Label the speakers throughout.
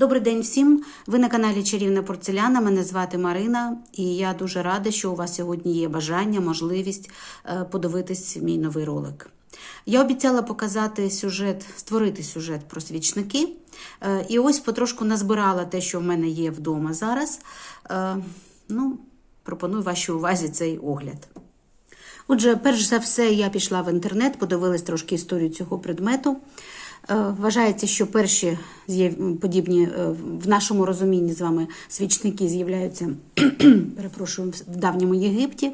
Speaker 1: Добрий день всім! Ви на каналі Чарівна Порцеляна. Мене звати Марина, і я дуже рада, що у вас сьогодні є бажання, можливість е, подивитись мій новий ролик. Я обіцяла показати сюжет, створити сюжет про свічники. Е, І ось потрошку назбирала те, що в мене є вдома зараз. Е, Ну, пропоную вашій увазі цей огляд. Отже, перш за все, я пішла в інтернет, подивилась трошки історію цього предмету. Е, Вважається, що перші подібні е, в нашому розумінні з вами свічники з'являються перепрошую, в давньому Єгипті. Е,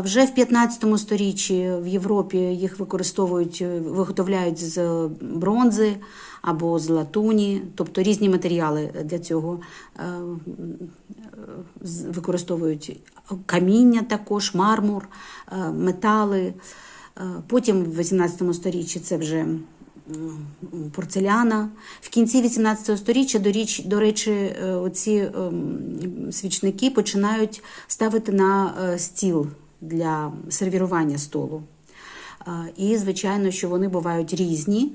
Speaker 1: Вже в 15 сторіччі в Європі їх використовують, виготовляють з бронзи або з латуні, тобто різні матеріали для цього використовують каміння також, мармур, метали. Потім в 18 сторіччі це вже порцеляна. В кінці 18 сторіччя, до, річ, до речі, е, оці ем, свічники починають ставити на е, стіл для сервірування столу. Е, І, звичайно, що вони бувають різні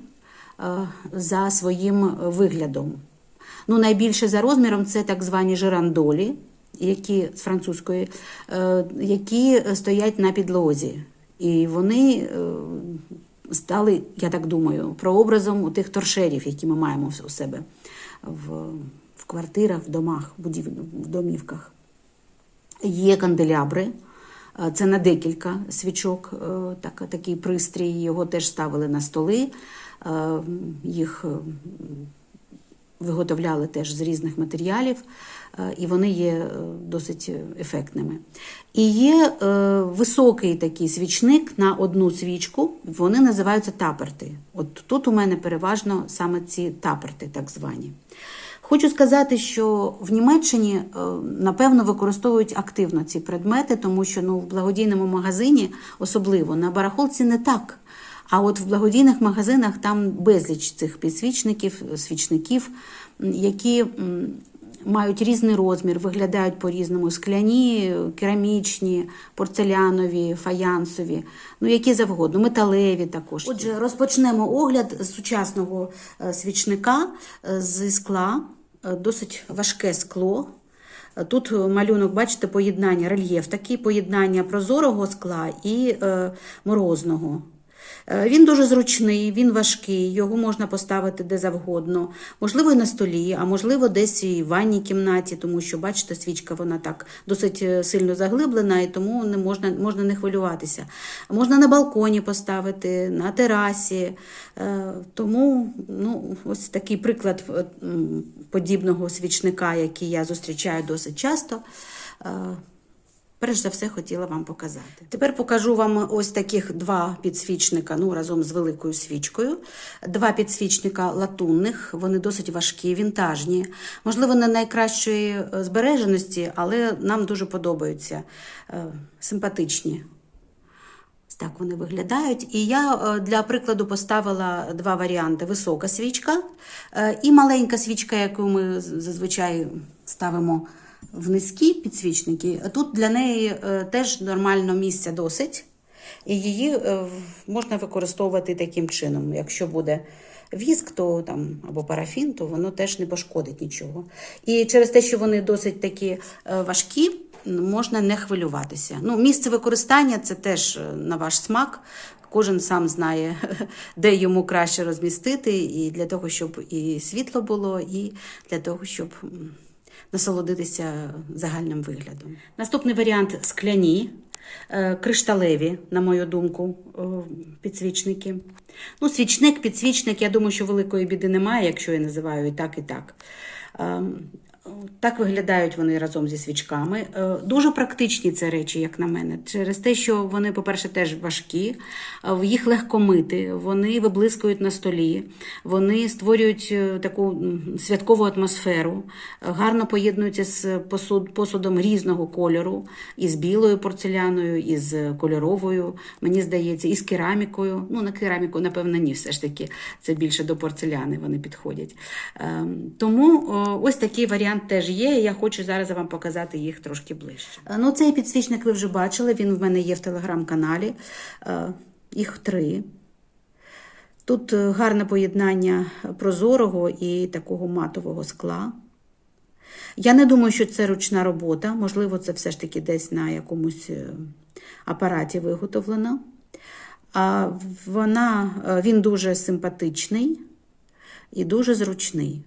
Speaker 1: за своїм виглядом. Ну, найбільше за розміром це так звані жирандолі, які з французької, які стоять на підлозі. І вони стали, я так думаю, прообразом у тих торшерів, які ми маємо у себе в, в квартирах, в домах, будів, в домівках. Є канделябри. е, Це на декілька свічок, е, так, такий пристрій. Його теж ставили на столи. Е, Їх виготовляли теж з різних матеріалів, е, і вони є е, досить ефектними. І є е, високий такий свічник на одну свічку, вони називаються таперти. От тут у мене переважно саме ці таперти, так звані. Хочу сказати, що в Німеччині напевно використовують активно ці предмети, тому що ну, в благодійному магазині, особливо на барахолці, не так. А от в благодійних магазинах там безліч цих підсвічників, свічників, які мають різний розмір, виглядають по-різному: скляні, керамічні, порцелянові, фаянсові, ну які завгодно, металеві також. Отже, розпочнемо огляд сучасного е, свічника е, зі скла, Е, досить важке скло. Тут малюнок, бачите, поєднання, рельєф, такі поєднання прозорого скла і морозного. Е, Він дуже зручний, він важкий, його можна поставити де завгодно. Можливо, і на столі, а можливо, десь і в ванній кімнаті, тому що, бачите, свічка вона так досить е, сильно заглиблена, і тому не можна, можна не хвилюватися. Можна на балконі поставити, на терасі. Е, Тому ну, ось такий приклад подібного свічника, який я зустрічаю досить часто. Перш за все хотіла вам показати. Тепер покажу вам ось таких два підсвічника, ну разом з великою свічкою. Два підсвічника латунних, вони досить важкі, вінтажні, можливо, не найкращої е, збереженості, але нам дуже подобаються, е, симпатичні. Так вони виглядають. І я е, для прикладу поставила два варіанти: висока свічка і маленька свічка, яку ми зазвичай ставимо в низькі підсвічники. Тут для неї е, теж нормально місця досить, і її е, можна використовувати таким чином. Якщо буде віск, то там або парафін, то воно теж не пошкодить нічого. І через те, що вони досить такі е, важкі, можна не хвилюватися. Ну, місце використання це теж на ваш смак. Кожен сам знає, де йому краще розмістити, і для того, щоб і світло було, і для того, щоб насолодитися загальним виглядом. Наступний варіант скляні, е, кришталеві, на мою думку, е, підсвічники. Ну, свічник, підсвічник, я думаю, що великої біди немає, якщо я називаю і так, і так. Так виглядають вони разом зі свічками. Е, Дуже практичні це речі, як на мене, через те, що вони, по-перше, теж важкі, е, їх легко мити, вони виблискують на столі, вони створюють е, таку святкову атмосферу, гарно поєднуються з посуд, посудом різного кольору, і з білою порцеляною, і з кольоровою, мені здається, і з керамікою. Ну, на кераміку, напевно, ні, все ж таки, це більше до порцеляни вони підходять. Ем, Тому ось такий варіант теж є. і Я хочу зараз вам показати їх трошки ближче. Е, Ну, цей підсвічник ви вже бачили, він в мене є в телеграм-каналі. Е, Їх три. Тут е, гарне поєднання прозорого і такого матового скла. Я не думаю, що це ручна робота. Можливо, це все ж таки десь на якомусь апараті виготовлено. А вона, він дуже симпатичний і дуже зручний.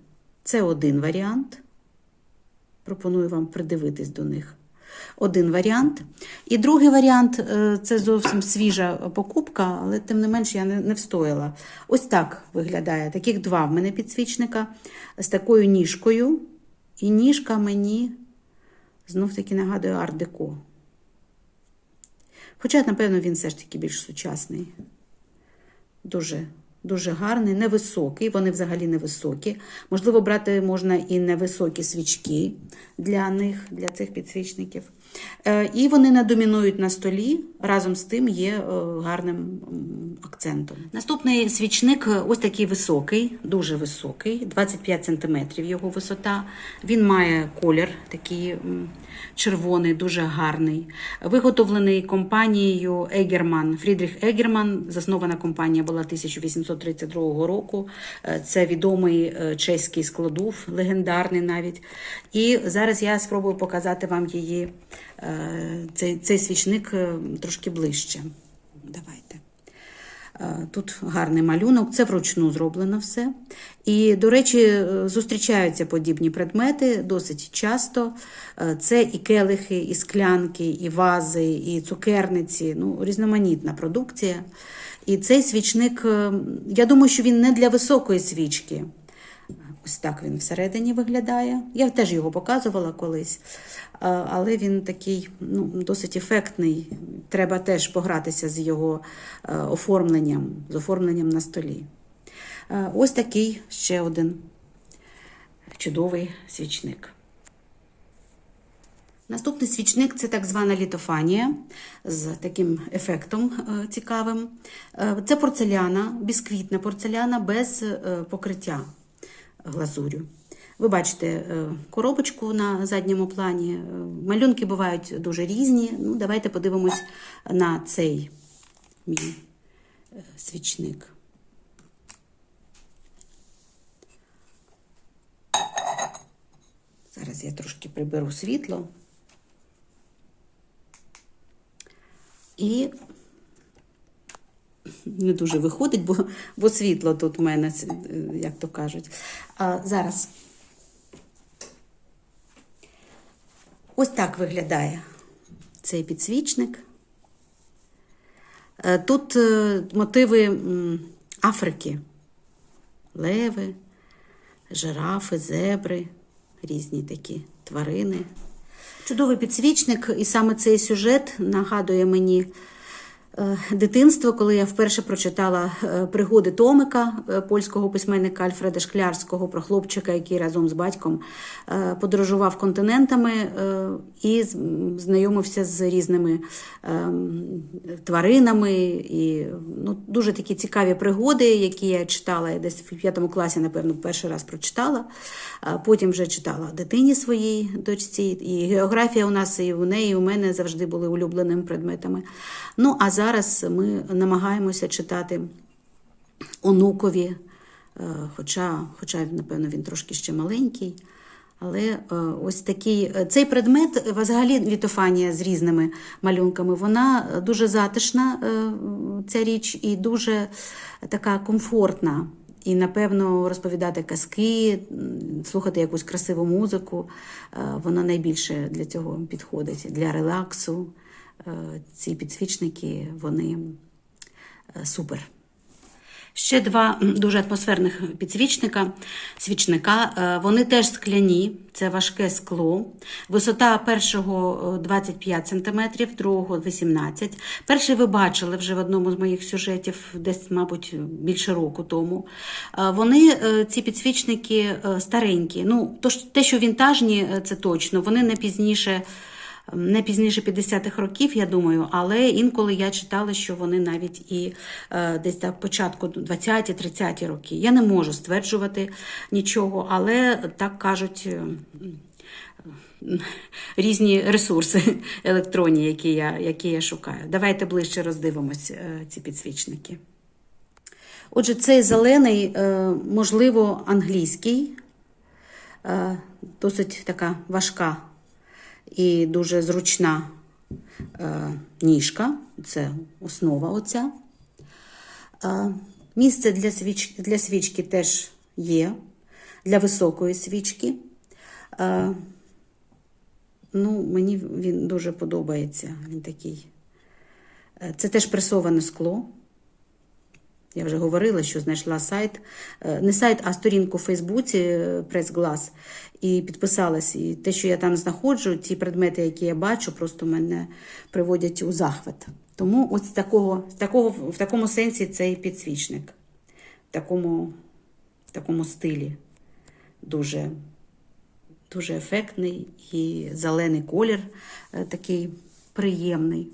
Speaker 1: Це один варіант. Пропоную вам придивитись до них. Один варіант. І другий варіант е, це зовсім свіжа покупка, але тим не менш я не, встояла. Ось так виглядає. Таких два в мене підсвічника з такою ніжкою. І ніжка мені знов таки нагадує арт-деко. Хоча, напевно, він все ж таки більш сучасний. Дуже, дуже гарний, невисокий. Вони взагалі невисокі. Можливо, брати можна і невисокі свічки для них, для цих підсвічників. Е, І вони не домінують на столі, разом з тим є е, гарним акцентом. Наступний свічник е, ось такий високий, дуже високий, 25 см його висота. Він має колір такий червоний, дуже гарний. Виготовлений компанією Егерман. Фрідріх Егерман. Заснована компанія була 1832 року. Е, Це відомий е, чеський складов, легендарний навіть. І зараз я спробую показати вам її, цей, цей свічник трошки ближче. Давайте. Е, Тут гарний малюнок, це вручну зроблено все. І, до речі, е, зустрічаються подібні предмети досить часто. Е, Це і келихи, і склянки, і вази, і цукерниці, ну, різноманітна продукція. І цей свічник, я думаю, що він не для високої свічки. Ось так він всередині виглядає. Я теж його показувала колись, але він такий ну, досить ефектний. Треба теж погратися з його е, оформленням, з оформленням на столі. Е, Ось такий ще один чудовий свічник. Наступний свічник це так звана літофанія з таким ефектом е, цікавим. Це порцеляна, бісквітна порцеляна без покриття глазурю. Ви бачите е, коробочку на задньому плані. Е, Малюнки бувають дуже різні. Ну, давайте подивимось на цей мій е, свічник. Зараз я трошки приберу світло. І не дуже виходить, бо, бо світло тут у мене, е, як то кажуть. А зараз. Ось так виглядає цей підсвічник. Е, Тут е, мотиви Африки, леви, жирафи, зебри, різні такі тварини. Чудовий підсвічник, і саме цей сюжет нагадує мені дитинство, коли я вперше прочитала е, пригоди Томика, е, польського письменника Альфреда Шклярського, про хлопчика, який разом з батьком е, подорожував континентами е, і знайомився з різними е, тваринами. І ну, дуже такі цікаві пригоди, які я читала я десь в п'ятому класі, напевно, перший раз прочитала. Потім вже читала дитині своїй дочці. І географія у нас і у неї, і у мене завжди були улюбленими предметами. Ну, а зараз ми намагаємося читати онукові, е, хоча, хоча, напевно, він трошки ще маленький. Але е, ось такий е, цей предмет, взагалі літофанія з різними малюнками, вона дуже затишна, ця річ, і дуже така комфортна. І, напевно, розповідати казки, слухати якусь красиву музику, вона найбільше для цього підходить, для релаксу. Е, Ці підсвічники, вони е, супер. Ще два дуже атмосферних підсвічника, свічника. Е, Вони теж скляні, це важке скло. Висота першого е, 25 см, другого 18 Перший ви бачили вже в одному з моїх сюжетів, десь, мабуть, більше року тому. Вони, ці підсвічники, старенькі. Ну, то те, що вінтажні, це точно. Вони не пізніше не пізніше 50-х років, я думаю, але інколи я читала, що вони навіть і е, десь так початку 20-30 роки. Я не можу стверджувати нічого, але так кажуть. е, Різні ресурси електронні, які я, які я шукаю. Давайте ближче роздивимось е, ці підсвічники. Отже, цей зелений, е, можливо, англійський, досить така важка і дуже зручна е, ніжка. Це основа оця. Е, Місце для свічки, для свічки теж є, для високої свічки. Е, Ну, мені він дуже подобається. Він такий. Е, Це теж пресоване скло. Я вже говорила, що знайшла сайт, е, не сайт, а сторінку в Фейсбуці прес-глас, і підписалась. І те, що я там знаходжу, ті предмети, які я бачу, просто мене приводять у захват. Тому ось такого, такого, в такому сенсі цей підсвічник, в такому, в такому стилі дуже, дуже ефектний і зелений колір е, такий приємний.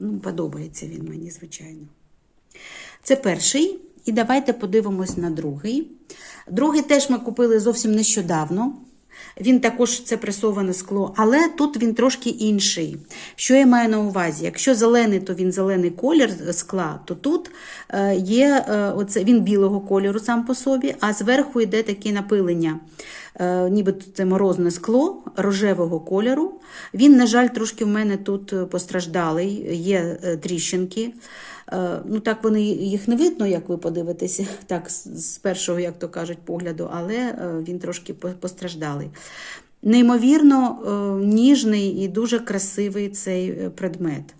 Speaker 1: Ну, подобається він мені, звичайно. Це перший. І давайте подивимось на другий. Другий теж ми купили зовсім нещодавно. Він також це пресоване скло, але тут він трошки інший. Що я маю на увазі? Якщо зелений, то він зелений колір скла, то тут е, є е, оце, він білого кольору сам по собі, а зверху йде таке напилення. Е, Ніби це морозне скло рожевого кольору. Він, на жаль, трошки в мене тут постраждалий, є тріщинки. Е, Ну, так вони їх не видно, як ви подивитеся, так з першого, як то кажуть, погляду, але е, він трошки постраждалий. Неймовірно е, ніжний і дуже красивий цей предмет.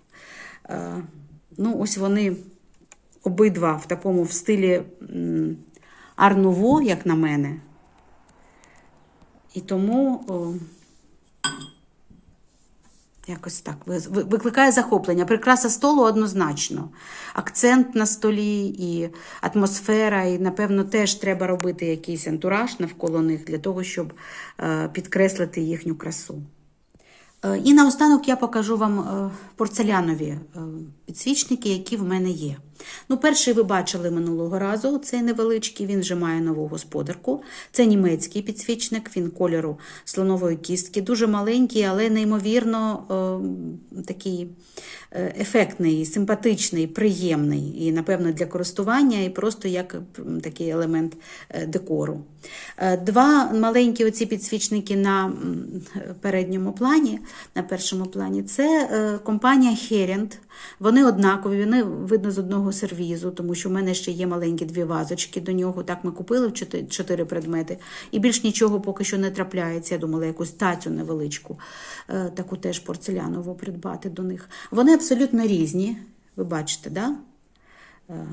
Speaker 1: Ну, ось вони обидва в такому в стилі арнуво, як на мене. І тому. Якось так ви- ви- викликає захоплення. Прикраса столу однозначно. Акцент на столі і атмосфера, і, напевно, теж треба робити якийсь антураж навколо них для того, щоб е, підкреслити їхню красу. Е, І наостанок я покажу вам е, порцелянові підсвічники, які в мене є. Ну, перший ви бачили минулого разу, цей невеличкий, він вже має нову господарку. Це німецький підсвічник, він кольору слонової кістки, дуже маленький, але неймовірно е, такий е, ефектний, симпатичний, приємний. І, напевно, для користування, і просто як такий елемент е, декору. Е, Два маленькі оці підсвічники на передньому плані, на першому плані, це компанія Herent. Вони однакові, вони видно з одного сервізу, тому що в мене ще є маленькі дві вазочки до нього. Так ми купили чотири, предмети. І більш нічого поки що не трапляється. Я думала, якусь тацю невеличку, е, таку теж порцелянову придбати до них. Вони абсолютно різні. Ви бачите, да? Е,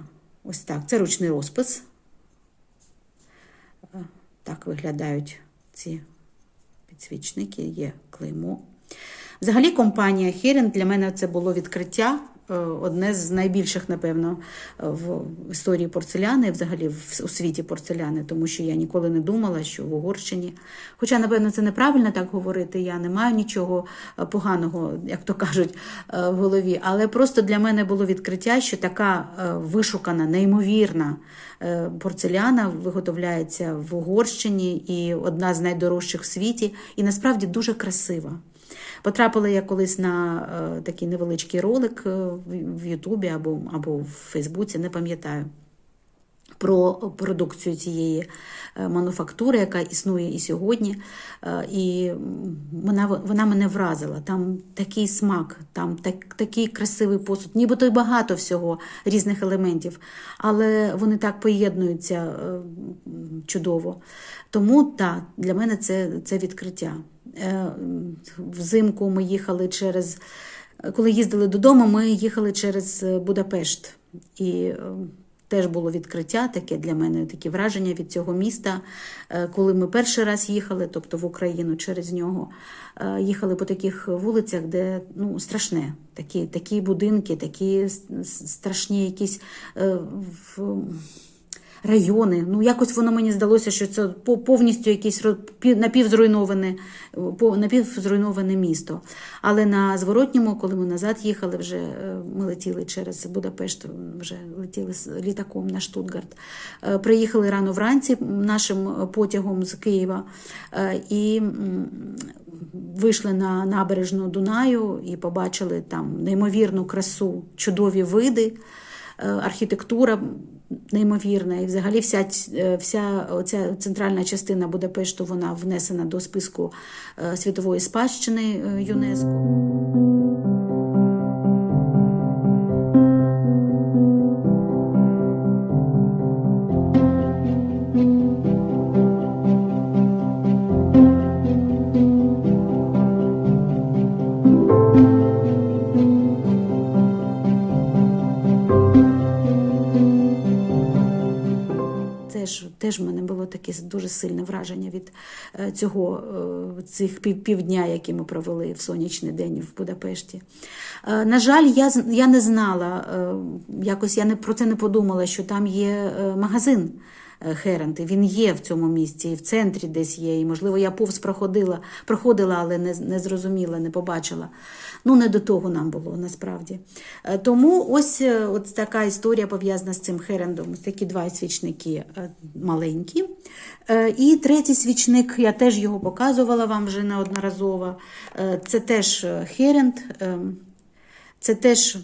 Speaker 1: Ось так. Це ручний розпис. Е, Так виглядають ці підсвічники, є клеймо. Взагалі, компанія Херін для мене це було відкриття. Е, Одне з найбільших, напевно, в історії порцеляни, взагалі у світі порцеляни, тому що я ніколи не думала, що в Угорщині. Хоча, напевно, це неправильно так говорити. Я не маю нічого е, поганого, як то кажуть, е, в голові. Але просто для мене було відкриття, що така вишукана, неймовірна порцеляна виготовляється в Угорщині і одна з найдорожчих в світі, і насправді дуже красива. Потрапила я колись на е, такий невеличкий ролик е, в- Ютубі або, або в Фейсбуці, не пам'ятаю. Про продукцію цієї е, мануфактури, яка існує і сьогодні. І вона, вона мене вразила. Там такий смак, там так, такий красивий посуд, нібито й багато всього різних елементів, але вони так поєднуються чудово. Тому так, для мене це, це відкриття. Е, Взимку ми їхали через. Коли їздили додому, ми їхали через е, Будапешт. І е, теж було відкриття таке для мене, такі враження від цього міста. Коли ми перший раз їхали, тобто в Україну через нього, їхали по таких вулицях, де ну, страшне. Такі, такі будинки, такі страшні якісь. Райони. Ну, якось воно мені здалося, що це по- повністю якесь напівзруйноване, напівзруйноване місто. Але на зворотньому, коли ми назад їхали, вже е, ми летіли через Будапешт, вже летіли з літаком на Штутгарт. Е, Приїхали рано вранці нашим потягом з Києва е, і вийшли на набережну Дунаю і побачили там неймовірну красу, чудові види. Архітектура неймовірна. І взагалі вся, е, вся оця центральна частина Будапешту вона внесена до списку е, світової спадщини е, ЮНЕСКО. Теж в мене було таке дуже сильне враження від е, цього е, цих пів, півдня, які ми провели в сонячний день в Будапешті. Е, На жаль, я, я не знала, якось я не про це не подумала, що там є магазин. Е, Херент, і він є в цьому місці, і в центрі десь є. І, можливо, я повз проходила, проходила, але не, не зрозуміла, не побачила. Ну, не до того нам було насправді. Е, Тому ось, е, от така історія пов'язана з цим херендом. Такі два свічники маленькі. І третій свічник, я теж його показувала вам вже неодноразово. Це теж е, херенд. е, Це теж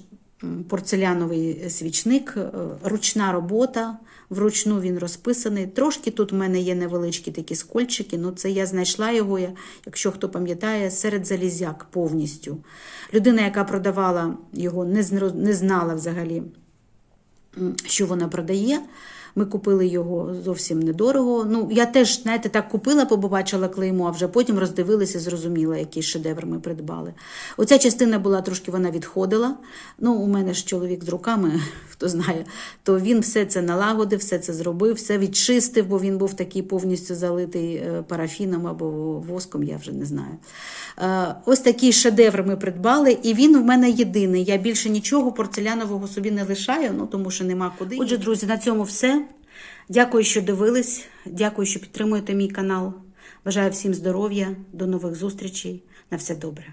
Speaker 1: порцеляновий свічник, е, ручна робота. Вручну він розписаний. Трошки тут в мене є невеличкі такі скольчики, ну це я знайшла його, якщо хто пам'ятає, серед залізяк повністю. Людина, яка продавала його, не, знала взагалі, що вона продає. Ми купили його зовсім недорого. Ну, я теж, знаєте, так купила, побачила клеймо, а вже потім роздивилася, зрозуміла, який шедевр ми придбали. Оця частина була трошки вона відходила. Ну, у мене ж чоловік з руками, хто знає, то він все це налагодив, все це зробив, все відчистив, бо він був такий повністю залитий е, парафіном або воском, я вже не знаю. Е, Ось такий шедевр ми придбали, і він в мене єдиний. Я більше нічого порцелянового собі не лишаю, ну тому що нема куди. Отже, друзі, на цьому все. Дякую, що дивились. Дякую, що підтримуєте мій канал. Бажаю всім здоров'я, до нових зустрічей. На все добре.